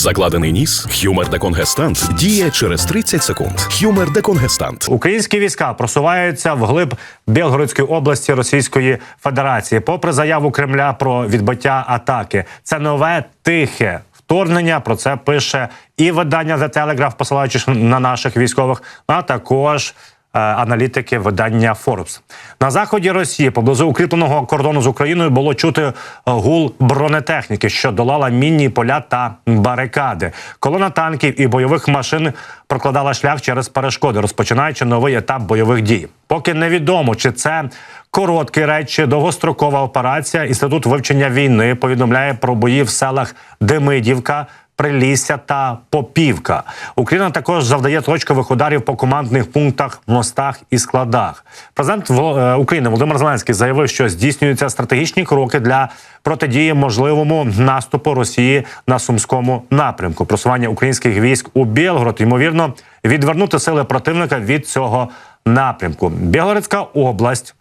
Закладений ніс, хюмер деконгестант діє через 30 секунд. Хюмер деконгестант. Українські війська просуваються вглиб Білгородської області Російської Федерації, попри заяву Кремля про відбиття атаки. Це нове тихе вторгнення. Про це пише і видання The Telegraph, посилаючись на наших військових, а також. Е, Аналітики видання Forbes. на заході Росії поблизу укріпленого кордону з Україною було чути е, гул бронетехніки, що долала мінні поля та барикади. Колона танків і бойових машин прокладала шлях через перешкоди, розпочинаючи новий етап бойових дій. Поки невідомо, чи це короткий рейд чи довгострокова операція. Інститут вивчення війни повідомляє про бої в селах Демидівка. Прилісся та Попівка. Україна також завдає точкових ударів по командних пунктах, мостах і складах. Президент е, України Володимир Зеленський заявив, що здійснюються стратегічні кроки для протидії можливому наступу Росії на сумському напрямку. Просування українських військ у Білгород ймовірно відвернути сили противника від цього напрямку. Білгородська область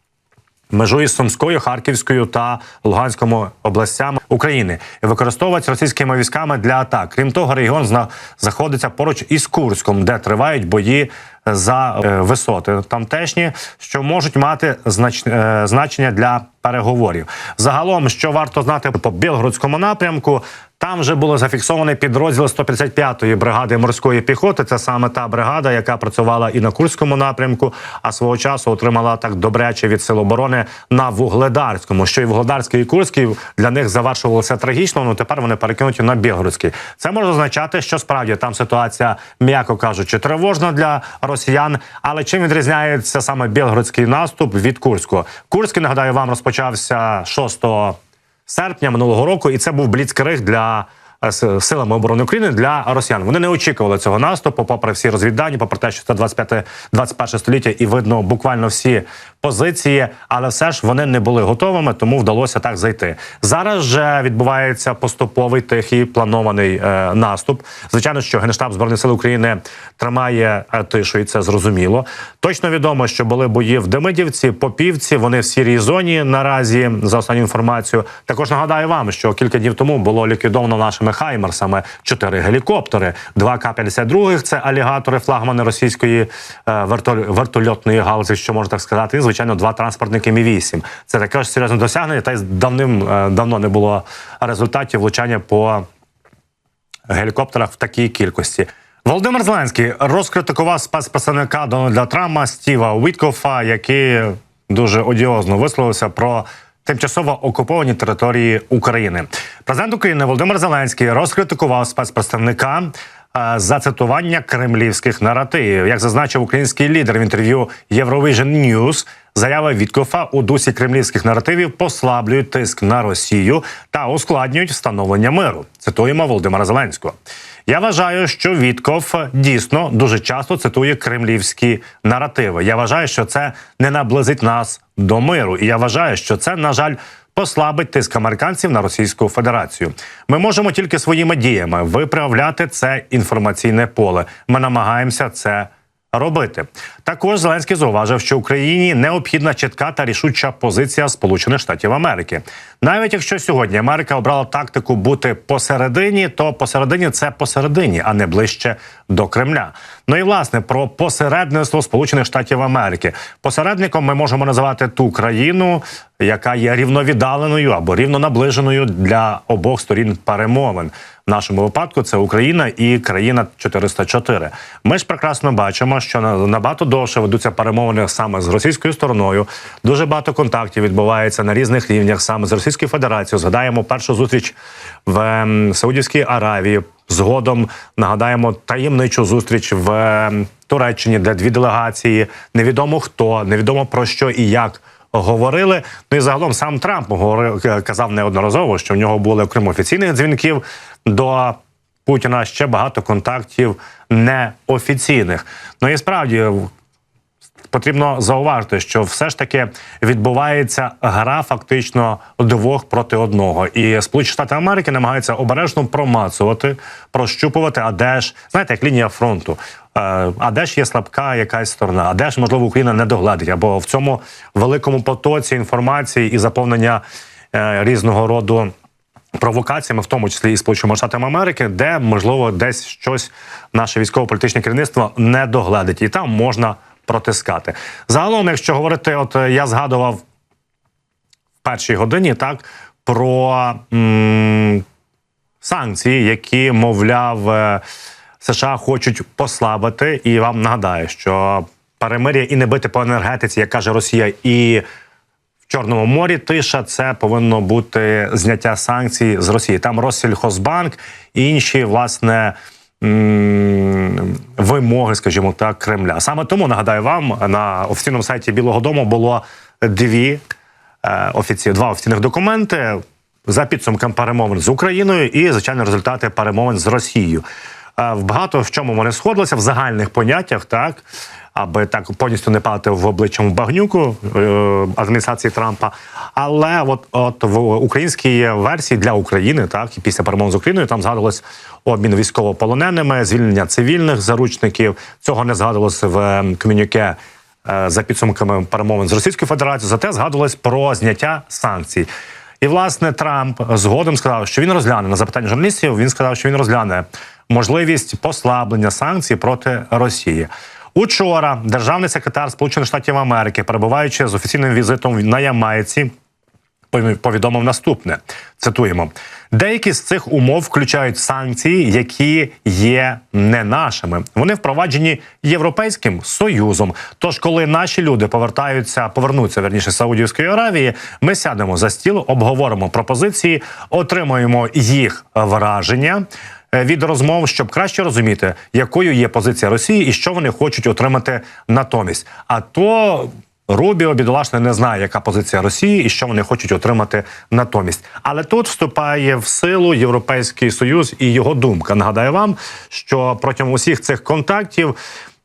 межує з Сумською, Харківською та Луганською областями України і використовується російськими військами для атак. Крім того, регіон зна- знаходиться поруч із Курськом, де тривають бої за е, висоти тамтешні, що можуть мати знач... е, значення для переговорів. Загалом, що варто знати по Білгородському напрямку. Там вже було зафіксований підрозділ 155-ї бригади морської піхоти. Це саме та бригада, яка працювала і на Курському напрямку, а свого часу отримала так добряче від сил оборони на Вугледарському. Що і Вугледарський і Курський для них завершувалося трагічно. Ну тепер вони перекинуті на Білгородський. Це може означати, що справді там ситуація, м'яко кажучи, тривожна для росіян. Але чим відрізняється саме білгородський наступ від Курського? Курський нагадаю вам розпочався 6 серпня минулого року, і це був бліцкриг для е, силами оборони України для росіян. Вони не очікували цього наступу, попри всі розвіддані, попри те, що це 25 21 століття, і видно буквально всі позиції, але все ж вони не були готовими, тому вдалося так зайти. Зараз же відбувається поступовий тихий планований е, наступ. Звичайно, що генштаб збройних сил України тримає е, тишу, і це зрозуміло. Точно відомо, що були бої в Демидівці, Попівці. Вони в сірій зоні наразі за останню інформацію. Також нагадаю вам, що кілька днів тому було ліквідовано нашими хаймерсами чотири гелікоптери, два К-52, це алігатори, флагмани російської е, вертоль- вертольотної галузі, що можна так сказати. Звичайно, два транспортники Мі 8 Це таке ж серйозне досягнення. Та й давним е, давно не було результатів влучання по гелікоптерах в такій кількості. Володимир Зеленський розкритикував спецпредставника Дональда Трампа Стіва Уіткофа, який дуже одіозно висловився про тимчасово окуповані території України. Президент України Володимир Зеленський розкритикував спецпредставника. е, За цитування кремлівських наративів, як зазначив український лідер в інтерв'ю Eurovision News, заяви Віткофа у дусі кремлівських наративів послаблюють тиск на Росію та ускладнюють встановлення миру. Цитуємо Володимира Зеленського. Я вважаю, що Вітков дійсно дуже часто цитує кремлівські наративи. Я вважаю, що це не наблизить нас до миру, і я вважаю, що це, на жаль, послабить тиск американців на Російську Федерацію. Ми можемо тільки своїми діями виправляти це інформаційне поле. Ми намагаємося це робити. Також Зеленський зауважив, що Україні необхідна чітка та рішуча позиція Сполучених Штатів Америки. Навіть якщо сьогодні Америка обрала тактику бути посередині, то посередині це посередині, а не ближче до Кремля. Ну і власне про посередництво Сполучених Штатів Америки. Посередником ми можемо називати ту країну, яка є рівновіддаленою або рівнонаближеною для обох сторін перемовин. Нашому випадку це Україна і країна 404. Ми ж прекрасно бачимо, що на- набагато довше ведуться перемовини саме з російською стороною. Дуже багато контактів відбувається на різних рівнях саме з Російською Федерацією. Згадаємо першу зустріч в ем, Саудівській Аравії. Згодом нагадаємо таємничу зустріч в ем, Туреччині, де дві делегації. Невідомо хто, невідомо про що і як говорили. Ну і загалом сам Трамп говорив, казав неодноразово, що в нього були окрім офіційних дзвінків до Путіна ще багато контактів неофіційних. Ну і справді. Потрібно зауважити, що все ж таки відбувається гра фактично двох проти одного, і Сполучені Штати Америки намагаються обережно промацувати, прощупувати, а де ж знаєте, як лінія фронту. А де ж є слабка якась сторона? А де ж можливо Україна не догледить? Або в цьому великому потоці інформації і заповнення е, різного роду провокаціями, в тому числі і Сполученими Штатами Америки, де можливо десь щось наше військово-політичне керівництво не догледить, і там можна протискати. Загалом, якщо говорити, от е, я згадував в першій годині так про м- санкції, які, мовляв, е, США хочуть послабити. І вам нагадаю, що перемир'я і не бити по енергетиці, як каже Росія, і в Чорному морі тиша це повинно бути зняття санкцій з Росії. Там Россельхозбанк і інші власне. Вимоги, скажімо так, Кремля. Саме тому нагадаю вам на офіційному сайті Білого Дому було дві е, два офіційних документи за підсумком перемовин з Україною і звичайно результати перемовин з Росією. В багато в чому вони сходилися в загальних поняттях, так аби так повністю не падати в обличчям багнюку е, адміністрації Трампа. Але от, от в українській версії для України, так і після перемовин з Україною там згадувалось обмін військовополоненими, звільнення цивільних заручників. Цього не згадувалось в ем, комюніке е, за підсумками перемовин з Російською Федерацією. Зате згадувалось про зняття санкцій. І власне Трамп згодом сказав, що він розгляне на запитання журналістів. Він сказав, що він розгляне можливість послаблення санкцій проти Росії. Учора державний секретар Сполучених Штатів Америки, перебуваючи з офіційним візитом на Ямайці, повідомив наступне: цитуємо: деякі з цих умов включають санкції, які є не нашими. Вони впроваджені Європейським союзом. Тож, коли наші люди повертаються, повернуться верніше Саудівської Аравії, ми сядемо за стіл, обговоримо пропозиції, отримаємо їх враження. Е, Від розмов, щоб краще розуміти, якою є позиція Росії і що вони хочуть отримати натомість. А то Рубіо бідолашне не знає, яка позиція Росії і що вони хочуть отримати натомість. Але тут вступає в силу Європейський Союз і його думка. Нагадаю вам, що протягом усіх цих контактів.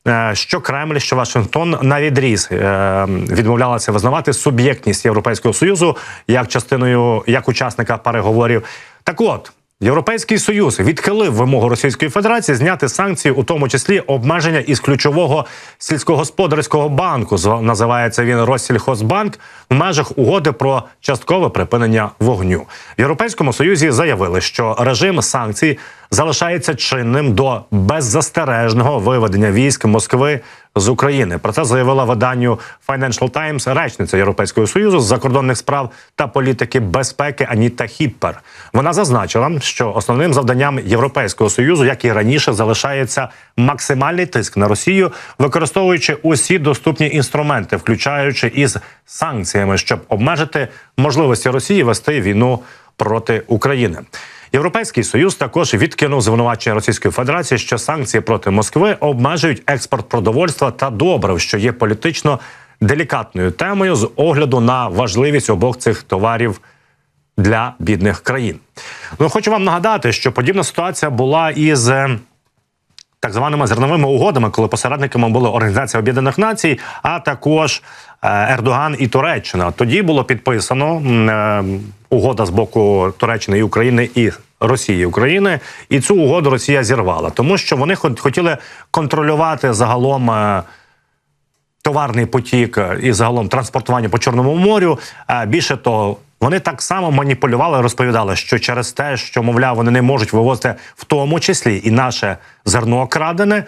е, Що Кремль, що Вашингтон на відріз е, відмовлялися визнавати суб'єктність Європейського союзу як частиною як учасника переговорів. Так от Європейський союз відхилив вимогу Російської Федерації зняти санкції, у тому числі обмеження із ключового сільськогосподарського банку. Називається він Россельхозбанк в межах угоди про часткове припинення вогню. В Європейському Союзі заявили, що режим санкцій залишається чинним до беззастережного виведення військ Москви з України. Про це заявила виданню Financial Times речниця Європейського союзу з закордонних справ та політики безпеки Аніта Хіппер. Вона зазначила, що основним завданням Європейського союзу, як і раніше, залишається максимальний тиск на Росію, використовуючи усі доступні інструменти, включаючи із санкціями, щоб обмежити можливості Росії вести війну проти України. Європейський союз також відкинув звинувачення Російської Федерації, що санкції проти Москви обмежують експорт продовольства та добрив, що є політично делікатною темою з огляду на важливість обох цих товарів для бідних країн. Ну хочу вам нагадати, що подібна ситуація була із. е, так званими зерновими угодами, коли посередниками були Організація Об'єднаних Націй, а також е, Ердоган і Туреччина. Тоді було підписано е, угода з боку Туреччини і України і Росії України, і цю угоду Росія зірвала, тому що вони хотіли контролювати загалом. е, Товарний потік е, і загалом транспортування по Чорному морю. Е, Більше того, вони так само маніпулювали, розповідали, що через те, що мовляв, вони не можуть вивозити в тому числі і наше зерно крадене.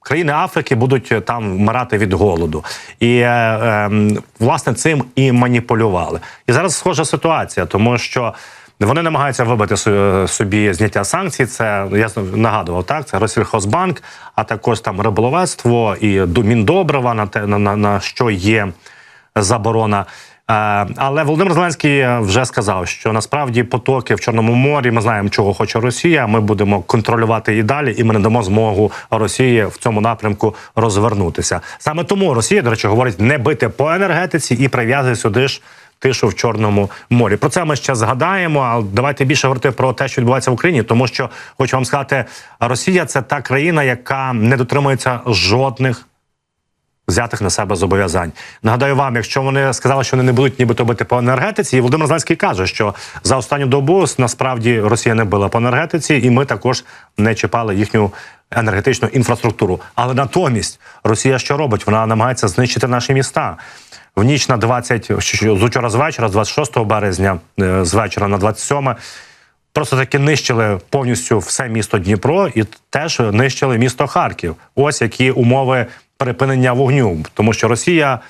Країни Африки будуть там вмирати від голоду, і е, е, власне цим і маніпулювали. І зараз схожа ситуація, тому що вони намагаються вибити собі зняття санкцій. Це я нагадував так. Це Россельхозбанк, а також там риболовецтво і Міндобрива на те на, на, на що є заборона. Е, Але Володимир Зеленський вже сказав, що насправді потоки в Чорному морі ми знаємо, чого хоче Росія. Ми будемо контролювати і далі, і ми не дамо змогу Росії в цьому напрямку розвернутися. Саме тому Росія, до речі, говорить не бити по енергетиці і прив'язує сюди ж тишу в Чорному морі. Про це ми ще згадаємо. А давайте більше говорити про те, що відбувається в Україні, тому що хочу вам сказати, Росія це та країна, яка не дотримується жодних. Взятих на себе зобов'язань. Нагадаю вам, якщо вони сказали, що вони не будуть нібито бити по енергетиці, і Володимир Зеленський каже, що за останню добу насправді Росія не била по енергетиці, і ми також не чіпали їхню енергетичну інфраструктуру. Але натомість Росія що робить? Вона намагається знищити наші міста. В ніч на 20, що- з учора з вечора, з 26 березня, е, з вечора на 27, просто таки нищили повністю все місто Дніпро і теж нищили місто Харків. Ось які умови припинення вогню, тому що Росія.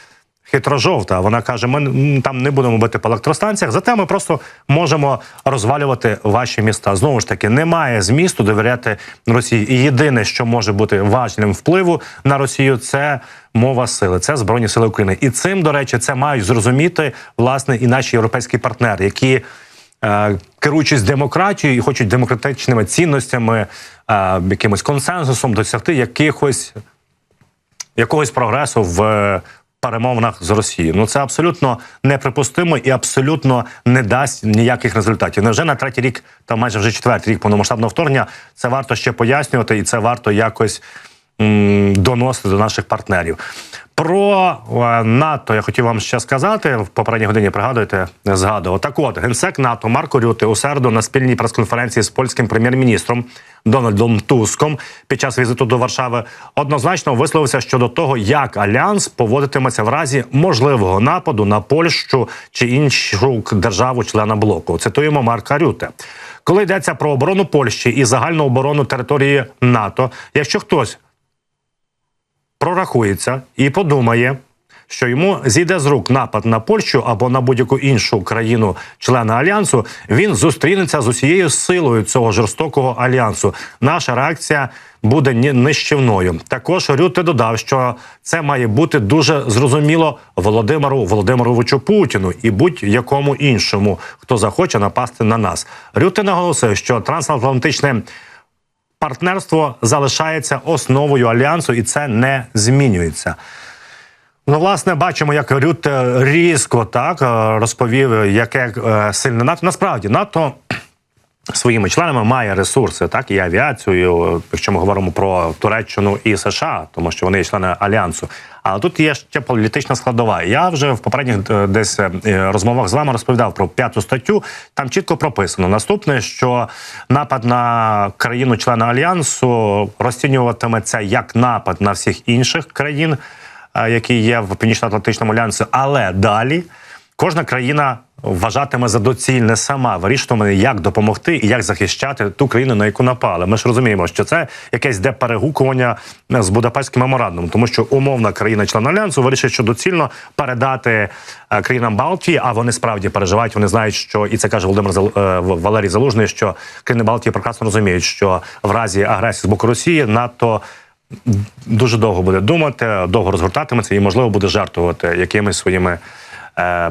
Хитрожовта, вона каже: ми там не будемо бити по електростанціях, зате ми просто можемо розвалювати ваші міста. Знову ж таки, немає змісту довіряти Росії. І єдине, що може бути важним впливу на Росію, це мова сили, це збройні сили України. І цим, до речі, це мають зрозуміти власне і наші європейські партнери, які е, керуючись демократією і хочуть демократичними цінностями, е, якимось консенсусом досягти якихось якогось прогресу в перемовинах з Росією. Ну це абсолютно неприпустимо і абсолютно не дасть ніяких результатів. Невже на третій рік, та майже вже четвертий рік повномасштабного вторгнення, це варто ще пояснювати, і це варто якось доносити до наших партнерів. Про е, НАТО я хотів вам ще сказати в попередній годині. Пригадуєте, згадував. Так от генсек НАТО Марко Рюти у середу на спільній прес-конференції з польським прем'єр-міністром Дональдом Туском під час візиту до Варшави однозначно висловився щодо того, як альянс поводитиметься в разі можливого нападу на Польщу чи іншу державу-члена блоку. Цитуємо Марка Рюте. Коли йдеться про оборону Польщі і загальну оборону території НАТО, якщо хтось прорахується і подумає, що йому зійде з рук напад на Польщу або на будь-яку іншу країну члена альянсу, він зустрінеться з усією силою цього жорстокого альянсу. Наша реакція буде нищівною. Також Рюте додав, що це має бути дуже зрозуміло Володимиру Володимировичу Путіну і будь-якому іншому, хто захоче напасти на нас. Рюте наголосив, що трансатлантичне партнерство залишається основою альянсу, і це не змінюється. Ну, власне, бачимо, як Рют е, різко так е, розповів, яке е, сильне НАТО. Насправді НАТО своїми членами має ресурси, так і авіацію, якщо ми говоримо про Туреччину і США, тому що вони є члени альянсу. Але тут є ще політична складова. Я вже в попередніх е, десь е, розмовах з вами розповідав про п'яту статтю. Там чітко прописано наступне, що напад на країну-члена альянсу розцінюватиметься як напад на всіх інших країн, е, які є в Північно-Атлантичному альянсі, але далі. Кожна країна вважатиме за доцільне сама вирішуватиме, як допомогти і як захищати ту країну, на яку напали. Ми ж розуміємо, що це якесь де перегукування з Будапештським меморандумом, тому що умовна країна член альянсу вирішить, що доцільно передати е, країнам Балтії, а вони справді переживають. Вони знають, що і це каже Володимир Зал- е, Валерій Залужний, що країни Балтії прекрасно розуміють, що в разі агресії з боку Росії НАТО дуже довго буде думати, довго розгортатиметься і, можливо, буде жертвувати якимись своїми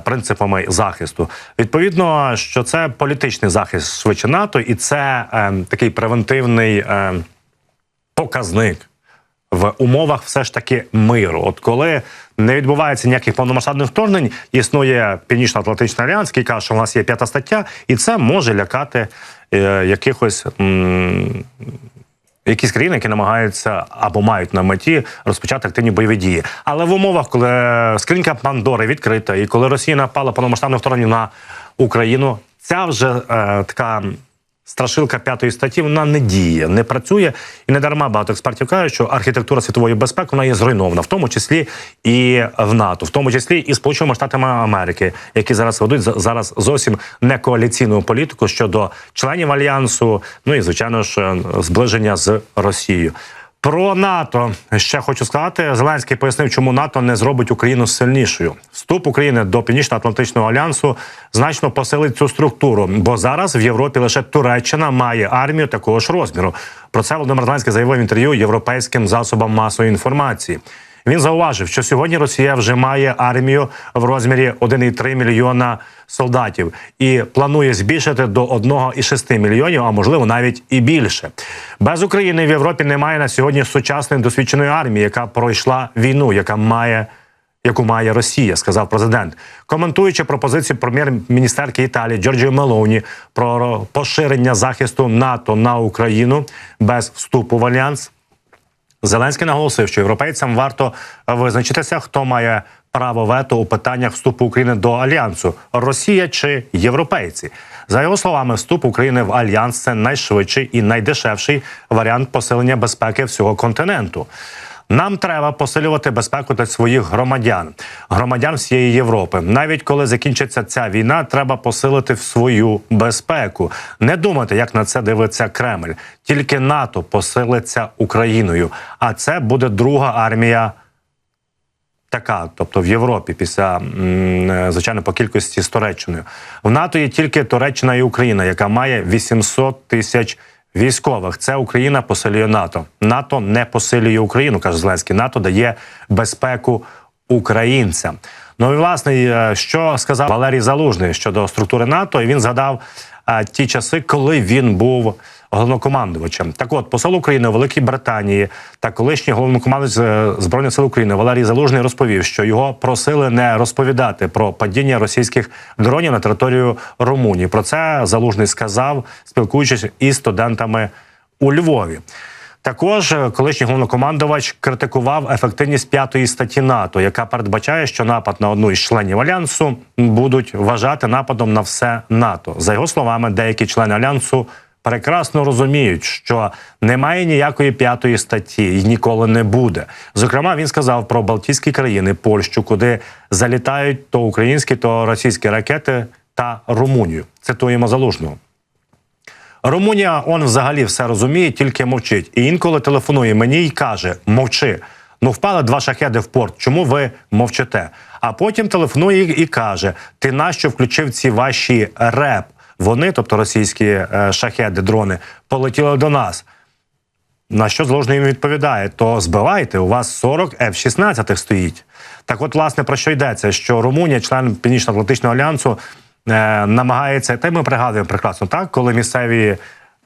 принципами захисту. Відповідно, що це політичний захист швидше НАТО, і це е, такий превентивний е, показник. В умовах все ж таки миру, от коли не відбувається ніяких повномасштабних вторгнень, існує Північно-Атлантичний альянс, який каже, що в нас є п'ята стаття, і це може лякати е, якихось м, якісь країни, які намагаються або мають на меті розпочати активні бойові дії. Але в умовах, коли скринька Пандори відкрита, і коли Росія напала повномасштабне вторгнення на Україну, ця вже е, така. Страшилка п'ятої статті вона не діє, не працює, і не дарма багато експертів кажуть, що архітектура світової безпеки вона є зруйнована, в тому числі і в НАТО, в тому числі і Сполученими Штатами Америки, які зараз ведуть за- зараз зовсім не коаліційну політику щодо членів альянсу, ну і звичайно ж е, зближення з Росією. Про НАТО ще хочу сказати. Зеленський пояснив, чому НАТО не зробить Україну сильнішою. Вступ України до Північно-Атлантичного альянсу значно посилить цю структуру, бо зараз в Європі лише Туреччина має армію такого ж розміру. Про це Володимир Зеленський заявив в інтерв'ю європейським засобам масової інформації. Він зауважив, що сьогодні Росія вже має армію в розмірі 1,3 мільйона солдатів і планує збільшити до 1,6 мільйонів, а можливо навіть і більше. Без України в Європі немає на сьогодні сучасної досвідченої армії, яка пройшла війну, яка має. Яку має Росія, сказав президент, коментуючи пропозицію прем'єр-міністерки Італії Джорджіо Мелоні про поширення захисту НАТО на Україну без вступу в альянс. Зеленський наголосив, що європейцям варто визначитися, хто має право вето у питаннях вступу України до альянсу Росія чи європейці. За його словами, вступ України в альянс це найшвидший і найдешевший варіант посилення безпеки всього континенту. Нам треба посилювати безпеку для своїх громадян, громадян всієї Європи. Навіть коли закінчиться ця війна, треба посилити свою безпеку. Не думайте, як на це дивиться Кремль. Тільки НАТО посилиться Україною, а це буде друга армія така, тобто в Європі, після звичайно по кількості з Туреччиною. В НАТО є тільки Туреччина і Україна, яка має 800 тисяч військових. Це Україна посилює НАТО. НАТО не посилює Україну, каже Зеленський. НАТО дає безпеку українцям. Ну і власне, е, що сказав Валерій Залужний щодо структури НАТО, і він згадав ті часи, коли він був головнокомандувачем. Так от, посол України у Великій Британії та колишній головнокомандувач е, Збройних сил України Валерій Залужний розповів, що його просили не розповідати про падіння російських дронів на територію Румунії. Про це Залужний сказав, спілкуючись із студентами у Львові. Також е, колишній головнокомандувач критикував ефективність п'ятої статті НАТО, яка передбачає, що напад на одну із членів альянсу будуть вважати нападом на все НАТО. За його словами, деякі члени альянсу прекрасно розуміють, що немає ніякої п'ятої статті і ніколи не буде. Зокрема, він сказав про Балтійські країни, Польщу, куди залітають то українські, то російські ракети та Румунію. Цитуємо залужного. Румунія он взагалі все розуміє, тільки мовчить. І інколи телефонує мені й каже: мовчи. Ну, впали два шахеди в порт. Чому ви мовчите? А потім телефонує і каже: Ти нащо включив ці ваші реп? Вони, тобто російські е, шахеди, дрони, полетіли до нас. На що зложний їм відповідає: то збивайте, у вас 40 F-16 стоїть. Так, от, власне, про що йдеться? Що Румунія, член Північно-Атлантичного альянсу, намагається, та й ми пригадуємо прекрасно, так, коли місцеві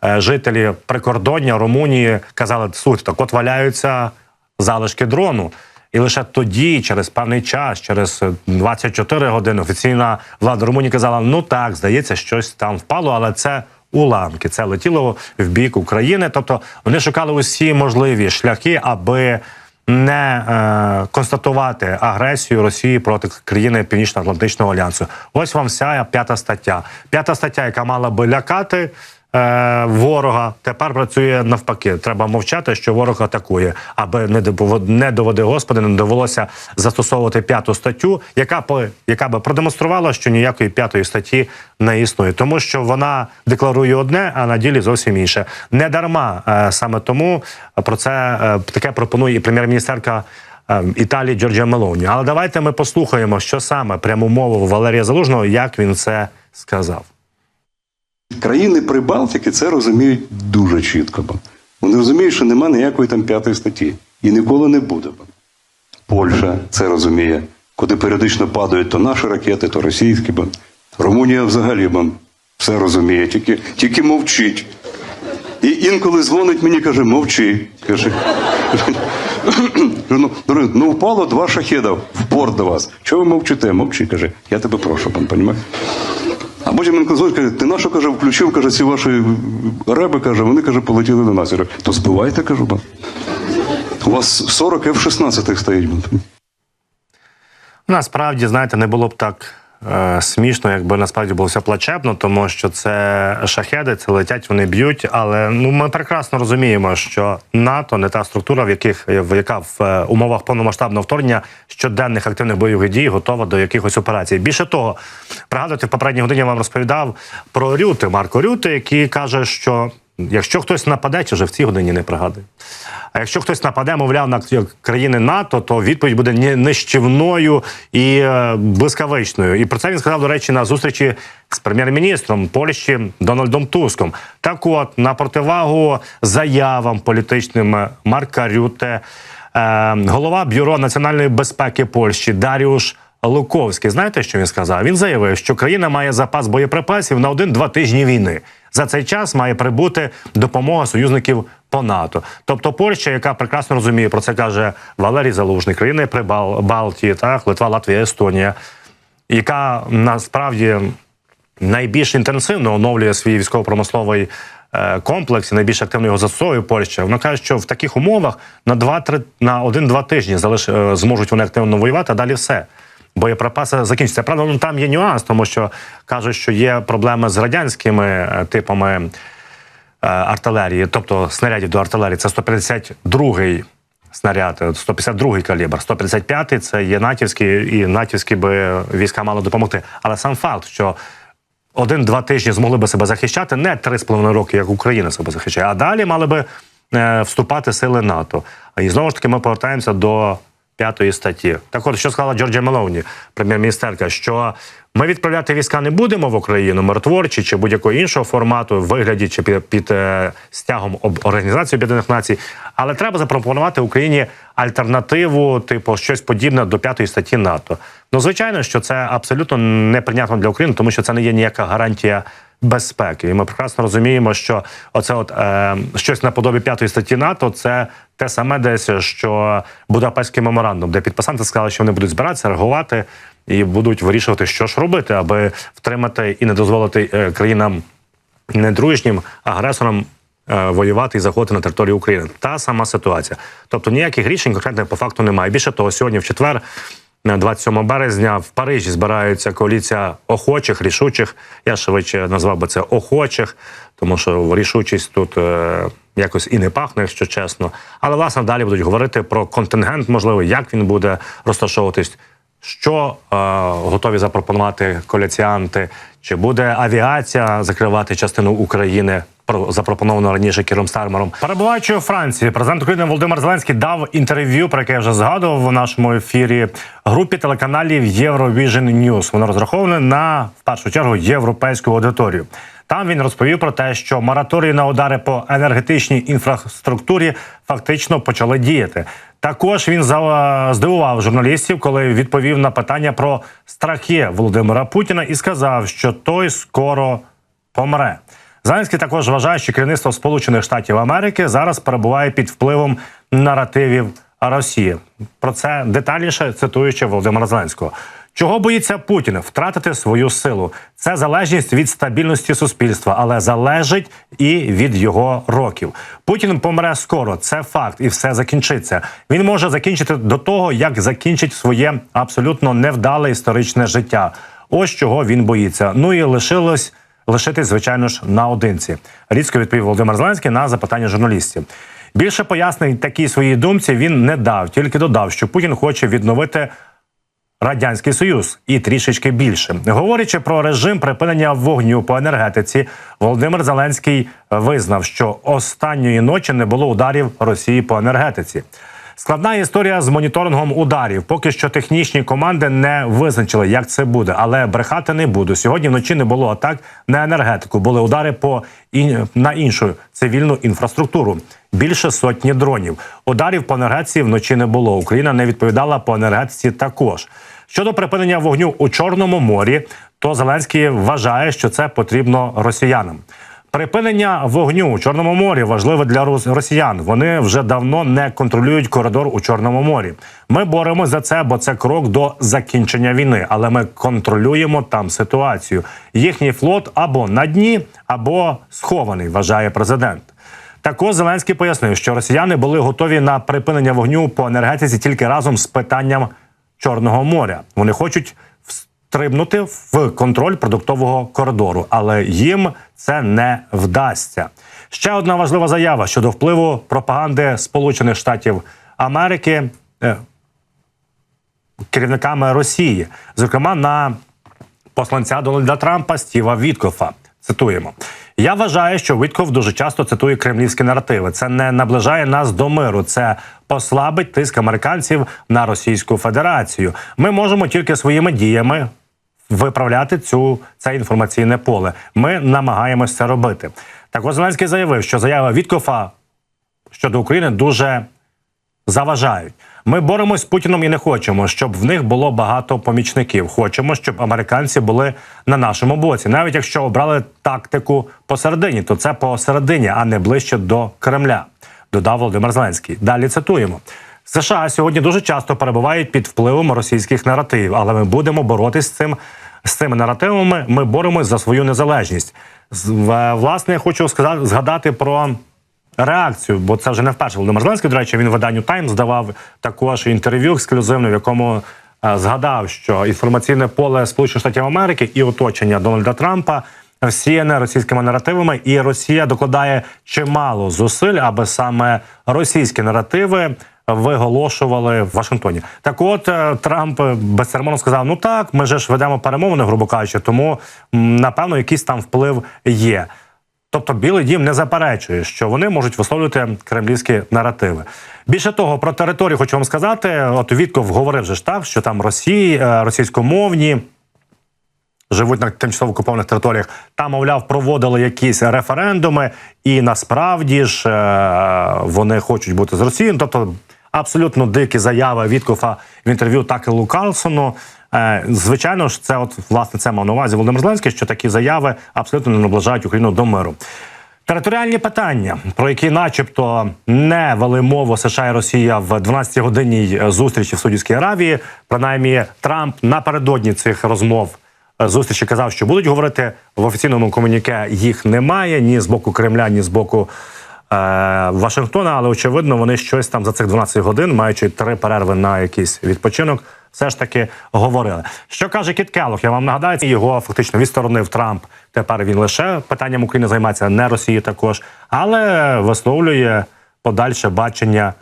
е, жителі прикордоння Румунії казали, слухайте, так от валяються залишки дрону. І лише тоді, через певний час, через 24 години, офіційна влада Румунії казала: ну так, здається, щось там впало, але це уламки. Це летіло в бік України. Тобто вони шукали усі можливі шляхи, аби не е, констатувати агресію Росії проти країни Північно-Атлантичного альянсу. Ось вам вся п'ята стаття. П'ята стаття, яка мала би лякати. Е, Ворога тепер працює навпаки. Треба мовчати, що ворог атакує, аби не не доводи Господи, не довелося застосовувати п'яту статтю, яка по яка би продемонструвала, що ніякої п'ятої статті не існує, тому що вона декларує одне, а на ділі зовсім інше. Не дарма е, саме тому про це е, таке пропонує і прем'єр-міністерка. е, Італії Джорджія Мелоні. Але давайте ми послухаємо, що саме пряму мову Валерія Залужного, як він це сказав. Країни Прибалтики це розуміють дуже чітко. Вони розуміють, що нема ніякої там п'ятої статті. І ніколи не буде. Польща це розуміє, куди періодично падають то наші ракети, то російські. Румунія взагалі все розуміє, тільки, тільки мовчить. І інколи дзвонить мені, каже, мовчи. Каже, ну, ну впало два шахеда в порт до вас. Чого ви мовчите? Мовчи, каже, я тебе прошу, пан, понімаєш? А потім він каже, ти на що каже, включив, каже, ці ваші реби, каже, вони каже, полетіли до нас. Я кажу, то збивайте, кажу, ба. У вас 40 F-16 стоїть. Насправді, знаєте, не було б так смішно, якби насправді було все плачебно, тому що це шахеди, це летять, вони б'ють. Але ну ми прекрасно розуміємо, що НАТО не та структура, в яких в яка в е, умовах повномасштабного вторгнення щоденних активних бойових дій готова до якихось операцій. Більше того, пригадуйте, в попередній годині я вам розповідав про Рюти, Марко Рюти, який каже, що якщо хтось нападе, чи вже в цій годині не пригадую. А якщо хтось нападе, мовляв, на країни НАТО, то відповідь буде нищівною і е, блискавичною. І про це він сказав, до речі, на зустрічі з прем'єр-міністром Польщі Дональдом Туском. Так от, на противагу заявам політичним е, Марка Рюте, е, голова бюро національної безпеки Польщі Даріуш Луковський. Знаєте, що він сказав? Він заявив, що країна має запас боєприпасів на один-два тижні війни. За цей час має прибути допомога союзників по НАТО. Тобто Польща, яка прекрасно розуміє, про це каже Валерій Залужний, країни при Бал- Балтії, так, Литва, Латвія, Естонія, яка насправді найбільш інтенсивно оновлює свій військово-промисловий е, комплекс і найбільш активно його застосовує Польща. Вона каже, що в таких умовах на 2-3, на 1-2 тижні залиш, е, зможуть вони активно воювати, а далі все. Боєприпаси закінчаться. Правда, ну, там є нюанс, тому що кажуть, що є проблеми з радянськими е, типами е, артилерії, тобто снарядів до артилерії. Це 152-й снаряд, 152-й калібр, 155-й – це є натівський, і натівські би війська мали допомогти. Але сам факт, що один-два тижні змогли би себе захищати, не три з половиною роки, як Україна себе захищає, а далі мали би е, вступати сили НАТО. І знову ж таки ми повертаємося до п'ятої статті. Так от, що сказала Джорджія Мелоуні, прем'єр-міністерка, що ми відправляти війська не будемо в Україну, миротворчі чи будь-якого іншого формату, вигляді чи під, під е, стягом об- Організації Об'єднаних Націй, але треба запропонувати Україні альтернативу, типу щось подібне до п'ятої статті НАТО. Ну, звичайно, що це абсолютно неприйнятно для України, тому що це не є ніяка гарантія безпеки. І ми прекрасно розуміємо, що оце от е, щось наподобі п'ятої статті НАТО це те саме десь, що Будапештський меморандум, де підписанти сказали, що вони будуть збиратися, реагувати і будуть вирішувати, що ж робити, аби втримати і не дозволити е, країнам недружнім агресорам е, воювати і заходити на територію України. Та сама ситуація. Тобто ніяких рішень конкретних по факту немає. Більше того, сьогодні в четвер. е, 27 березня в Парижі збирається коаліція охочих, рішучих. Я швидше назвав би це охочих, тому що рішучість тут е, якось і не пахне, якщо чесно. Але власне далі будуть говорити про контингент, можливо, як він буде розташовуватись, що е, готові запропонувати коаліціанти, чи буде авіація закривати частину України. Про запропоновано раніше Кіром Стармером. Перебуваючи у Франції, президент України Володимир Зеленський дав інтерв'ю, про яке я вже згадував у нашому ефірі групі телеканалів Eurovision News. Воно розраховане на в першу чергу європейську аудиторію. Там він розповів про те, що мораторії на удари по енергетичній інфраструктурі фактично почали діяти. Також він за- здивував журналістів, коли відповів на питання про страхи Володимира Путіна і сказав, що той скоро помре. Зеленський також вважає, що керівництво Сполучених Штатів Америки зараз перебуває під впливом наративів Росії. Про це детальніше цитуючи Володимира Зеленського. Чого боїться Путін втратити свою силу? Це залежність від стабільності суспільства, але залежить і від його років. Путін помре скоро, це факт, і все закінчиться. Він може закінчити до того, як закінчить своє абсолютно невдале історичне життя. Ось чого він боїться. Ну і лишилось лишитись, звичайно ж, наодинці. Різко відповів Володимир Зеленський на запитання журналістів. Більше пояснень такій своїй думці він не дав, тільки додав, що Путін хоче відновити Радянський Союз і трішечки більше. Говорячи про режим припинення вогню по енергетиці, Володимир Зеленський визнав, що останньої ночі не було ударів Росії по енергетиці. Складна історія з моніторингом ударів. Поки що технічні команди не визначили, як це буде, але брехати не буду. Сьогодні вночі не було атак на енергетику. Були удари по ін... на іншу цивільну інфраструктуру. Більше сотні дронів. Ударів по енергетиці вночі не було. Україна не відповідала по енергетиці також. Щодо припинення вогню у Чорному морі, то Зеленський вважає, що це потрібно росіянам. Припинення вогню у Чорному морі важливе для росіян. Вони вже давно не контролюють коридор у Чорному морі. Ми боремося за це, бо це крок до закінчення війни. Але ми контролюємо там ситуацію. Їхній флот або на дні, або схований, вважає президент. Також Зеленський пояснив, що росіяни були готові на припинення вогню по енергетиці тільки разом з питанням Чорного моря. Вони хочуть встрибнути в контроль продуктового коридору, але їм це не вдасться. Ще одна важлива заява щодо впливу пропаганди Сполучених Штатів Америки е, керівниками Росії, зокрема на посланця Дональда Трампа Стіва Віткофа. Цитуємо. Я вважаю, що Вітков дуже часто цитує кремлівські наративи. Це не наближає нас до миру, це послабить тиск американців на Російську Федерацію. Ми можемо тільки своїми діями виправляти цю це інформаційне поле. Ми намагаємось це робити. Також Зеленський заявив, що заява Віткофа щодо України дуже заважають. Ми боремось з Путіном і не хочемо, щоб в них було багато помічників. Хочемо, щоб американці були на нашому боці. Навіть якщо обрали тактику посередині, то це посередині, а не ближче до Кремля. Додав Володимир Зеленський. Далі цитуємо. США сьогодні дуже часто перебувають під впливом російських наративів, але ми будемо боротись з цим з цими наративами. Ми боремось за свою незалежність. Власне, я хочу сказати згадати про реакцію, бо це вже не вперше Володимир Зеленський. До речі, він виданню Таймс давав також інтерв'ю ексклюзивне, в якому е, згадав, що інформаційне поле Сполучених Штатів Америки і оточення Дональда Трампа всіяне російськими наративами, і Росія докладає чимало зусиль, аби саме російські наративи виголошували в Вашингтоні. Так, от е, Трамп е, безцеремонно сказав: ну так, ми же ж ведемо перемовини, грубо кажучи, тому напевно якийсь там вплив є. Тобто Білий дім не заперечує, що вони можуть висловлювати кремлівські наративи. Більше того, про територію хочу вам сказати. От Вітков говорив же ж так, що там Росії, е, російськомовні живуть на тимчасово окупованих територіях. Там, мовляв, проводили якісь референдуми, і насправді ж вони хочуть бути з Росією. Тобто абсолютно дикі заяви Віткофа в інтерв'ю Такелу Карлсону. Е, Звичайно ж, це от власне це мав на увазі Володимир Зеленський, що такі заяви абсолютно не наближають Україну до миру. Територіальні питання, про які, начебто, не вели мову США і Росія в 12 годинній зустрічі в Саудівській Аравії. Принаймні, Трамп напередодні цих розмов е, зустрічі казав, що будуть говорити в офіційному комуніке. Їх немає ні з боку Кремля, ні з боку е, Вашингтона. Але очевидно, вони щось там за цих 12 годин, маючи три перерви на якийсь відпочинок, все ж таки говорили. Що каже Кіт Келлог? Я вам нагадаю, його фактично відсторонив Трамп. Тепер він лише питанням України займається, не Росії також, але висловлює подальше бачення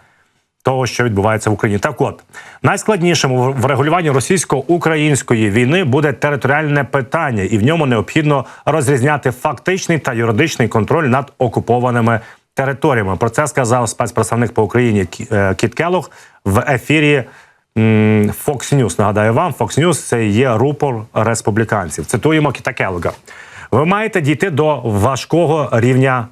того, що відбувається в Україні. Так от найскладнішим у врегулюванні російсько-української війни буде територіальне питання, і в ньому необхідно розрізняти фактичний та юридичний контроль над окупованими територіями. Про це сказав спецпредставник по Україні е, Кіт Келлог в ефірі. Fox News, нагадаю вам, Fox News – це є рупор республіканців. Цитуємо Кіта Келлога. Ви маєте дійти до важкого рівня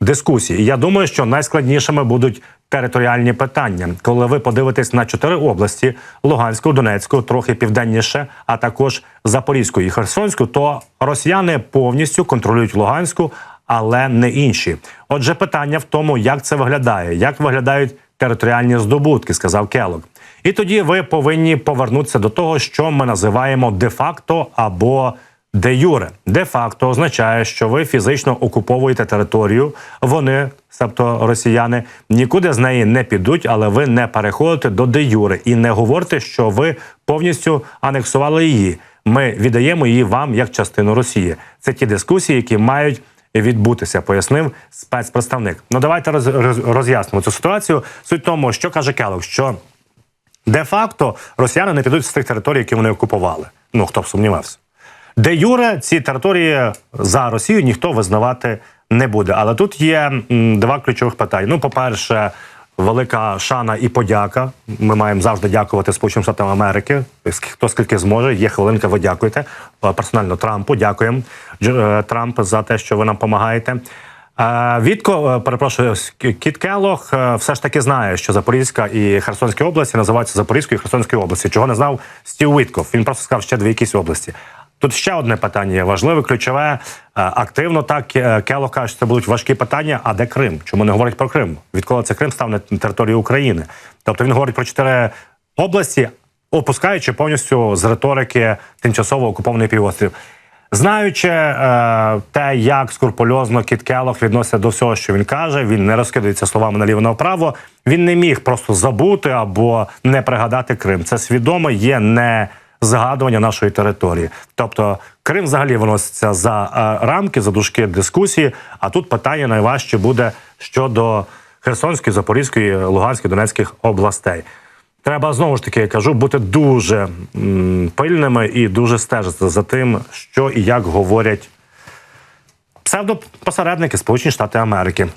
дискусії. Я думаю, що найскладнішими будуть територіальні питання, коли ви подивитесь на чотири області: Луганську, Донецьку, трохи південніше, а також Запорізьку і Херсонську, то росіяни повністю контролюють Луганську, але не інші. Отже, питання в тому, як це виглядає, як виглядають територіальні здобутки, сказав Келок. І тоді ви повинні повернутися до того, що ми називаємо де-факто або де юре. Де-факто означає, що ви фізично окуповуєте територію. Вони, тобто росіяни, нікуди з неї не підуть, але ви не переходите до де юре і не говорите, що ви повністю анексували її. Ми віддаємо її вам як частину Росії. Це ті дискусії, які мають відбутися, пояснив спецпредставник. Ну давайте роз, роз, роз'яснимо цю ситуацію. Суть тому, що каже Келок, що де-факто росіяни не підуть з тих територій, які вони окупували. Ну хто б сумнівався. Де Юре ці території за Росію ніхто визнавати не буде. Але тут є м, два ключових питання. Ну, по-перше, велика шана і подяка. Ми маємо завжди дякувати Сполученим Штатам Америки. Хто скільки зможе, є хвилинка, ви дякуєте. Е, Персонально Трампу дякуємо е, Трамп за те, що ви нам допомагаєте. Е, Вітко, перепрошую, Кіт Келох все ж таки знає, що Запорізька і Херсонські області називаються Запорізькою і Херсонською області. Чого не знав Стів Вітков. Він просто сказав ще дві якісь області. Тут ще одне питання важливе, ключове. Е, Активно так е, Келох каже, це будуть важкі питання. А де Крим? Чому не говорить про Крим? Відколи це Крим став на території України? Тобто він говорить про чотири області, опускаючи повністю з риторики тимчасово окупований півострів. Знаючи е, те, як скрупульозно Кіт Келох відноситься до всього, що він каже, він не розкидається словами наліво направо. Він не міг просто забути або не пригадати Крим. Це свідомо є не згадування нашої території. Тобто Крим взагалі виноситься за е, рамки, за дужки дискусії. А тут питання найважче буде щодо Херсонської, Запорізької, Луганської, Донецьких областей. Треба знову ж таки я кажу, бути дуже пильними і дуже стежити за тим, що і як говорять псевдопосередники Сполучені Штати Америки.